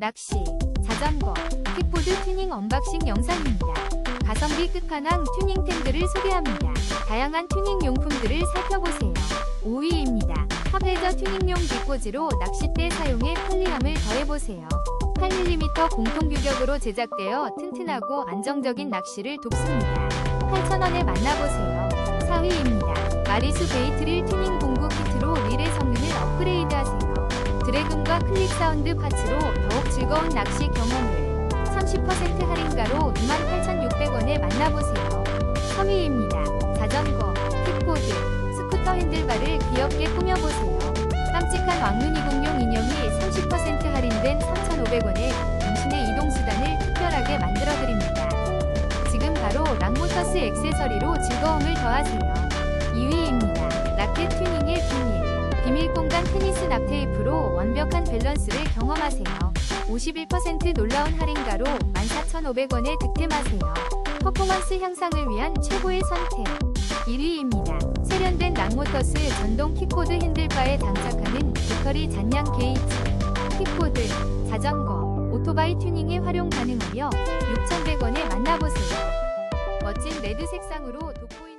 낚시, 자전거, 킥보드 튜닝 언박싱 영상입니다. 가성비 끝판왕 튜닝템들을 소개합니다. 다양한 튜닝 용품들을 살펴보세요. 5위입니다. 컵헤저 튜닝용 뒷꽂이로 낚싯대 사용에 편리함을 더해보세요. 8mm 공통 규격으로 제작되어 튼튼하고 안정적인 낚시를 돕습니다. 8,000원에 만나보세요. 4위입니다. 마리수 베이트릴 튜닝 공구 키트로 릴의 성 클릭 사운드 파츠로 더욱 즐거운 낚시 경험을 30% 할인가로 28,600원에 만나보세요. 3위입니다. 자전거, 킥보드, 스쿠터 핸들바를 귀엽게 꾸며보세요. 깜찍한 왕눈이 공룡 인형이 30% 할인된 3,500원에 당신의 이동수단을 특별하게 만들어드립니다. 지금 바로 랑모터스 액세서리로 즐거움을 더하세요. 2위입니다. 라켓 비밀. 테니스 납테이프로 완벽한 밸런스를 경험하세요. 51% 놀라운 할인가로 14,500원에 득템하세요. 퍼포먼스 향상을 위한 최고의 선택. 1위입니다. 세련된 랑모터스 전동 킥보드 핸들바에 장착하는 배터리 잔량 게이지. 킥보드, 자전거, 오토바이 튜닝에 활용 가능하며 6,100원에 만나보세요. 멋진 레드 색상으로 돋보이